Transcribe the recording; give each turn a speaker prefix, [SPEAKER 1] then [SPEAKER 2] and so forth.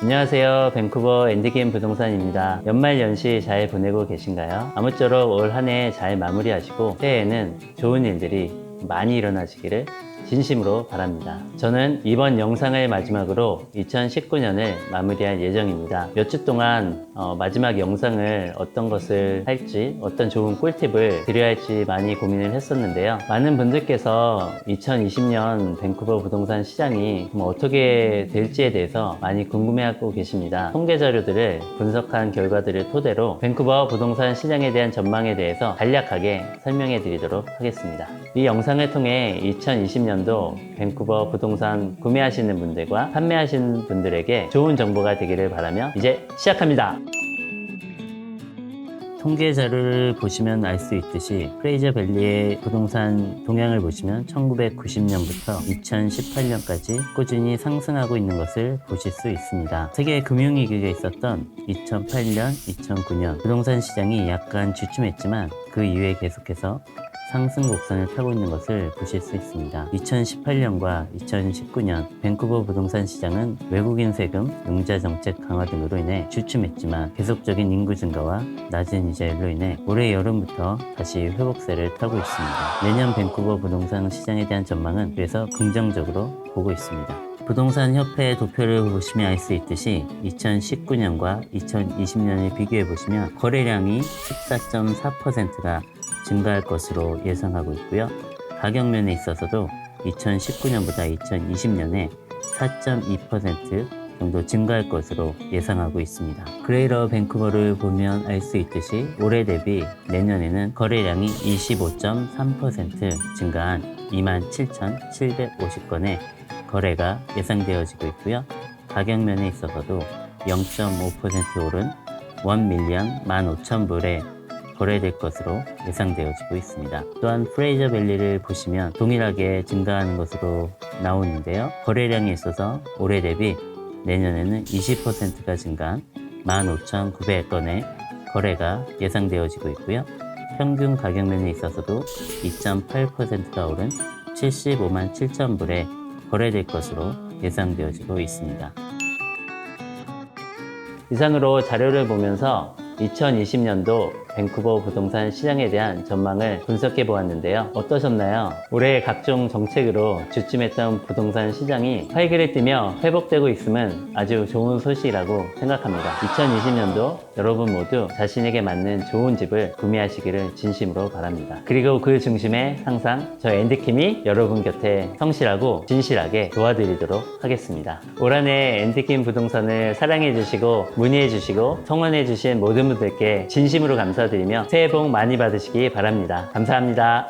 [SPEAKER 1] 안녕하세요. 밴쿠버 엔디게임 부동산입니다. 연말 연시 잘 보내고 계신가요? 아무쪼록 올 한 해 잘 마무리하시고 새해에는 좋은 일들이 많이 일어나시기를 진심으로 바랍니다. 저는 이번 영상을 마지막으로 2019년을 마무리할 예정입니다. 몇 주 동안 어, 마지막 영상을 어떤 것을 할지 어떤 좋은 꿀팁을 드려야 할지 많이 고민을 했었는데요. 많은 분들께서 2020년 밴쿠버 부동산 시장이 뭐 어떻게 될지에 대해서 많이 궁금해하고 계십니다. 통계 자료들을 분석한 결과들을 토대로 밴쿠버 부동산 시장에 대한 전망에 대해서 간략하게 설명해 드리도록 하겠습니다. 이 영상을 통해 2020년도 밴쿠버 부동산 구매하시는 분들과 판매하시는 분들에게 좋은 정보가 되기를 바라며 이제 시작합니다. 통계 자료를 보시면 알 수 있듯이 프레이저 밸리의 부동산 동향을 보시면 1990년부터 2018년까지 꾸준히 상승하고 있는 것을 보실 수 있습니다. 세계 금융위기가 있었던 2008년, 2009년 부동산 시장이 약간 주춤했지만 그 이후에 계속해서 상승 곡선을 타고 있는 것을 보실 수 있습니다. 2018년과 2019년 밴쿠버 부동산 시장은 외국인 세금, 융자 정책 강화 등으로 인해 주춤했지만 계속적인 인구 증가와 낮은 이자율로 인해 올해 여름부터 다시 회복세를 타고 있습니다. 내년 밴쿠버 부동산 시장에 대한 전망은 그래서 긍정적으로 보고 있습니다. 부동산 협회 도표를 보시면 알 수 있듯이 2019년과 2020년을 비교해 보시면 거래량이 14.4%가 증가할 것으로 예상하고 있고요. 가격 면에 있어서도 2019년보다 2020년에 4.2% 정도 증가할 것으로 예상하고 있습니다. 그레이러 밴쿠버를 보면 알 수 있듯이 올해 대비 내년에는 거래량이 25.3% 증가한 27,750건의 거래가 예상되어지고 있고요. 가격 면에 있어서도 0.5% 오른 1 밀리언 15,000불에 거래될 것으로 예상되어지고 있습니다. 또한 프레이저 밸리를 보시면 동일하게 증가하는 것으로 나오는데요. 거래량에 있어서 올해 대비 내년에는 20%가 증가한 15,900건의 거래가 예상되어지고 있고요. 평균 가격면에 있어서도 2.8%가 오른 75만 7천 불에 거래될 것으로 예상되어지고 있습니다. 이상으로 자료를 보면서 2020년도 밴쿠버 부동산 시장에 대한 전망을 분석해 보았는데요. 어떠셨나요? 올해 각종 정책으로 주춤했던 부동산 시장이 활기를 띠며 회복되고 있음은 아주 좋은 소식이라고 생각합니다. 2020년도 여러분 모두 자신에게 맞는 좋은 집을 구매하시기를 진심으로 바랍니다. 그리고 그 중심에 항상 저 앤디킴이 여러분 곁에 성실하고 진실하게 도와드리도록 하겠습니다. 올 한해 앤디킴 부동산을 사랑해 주시고 문의해 주시고 성원해 주신 모든 분들께 진심으로 감사드리며 새해 복 많이 받으시기 바랍니다. 감사합니다.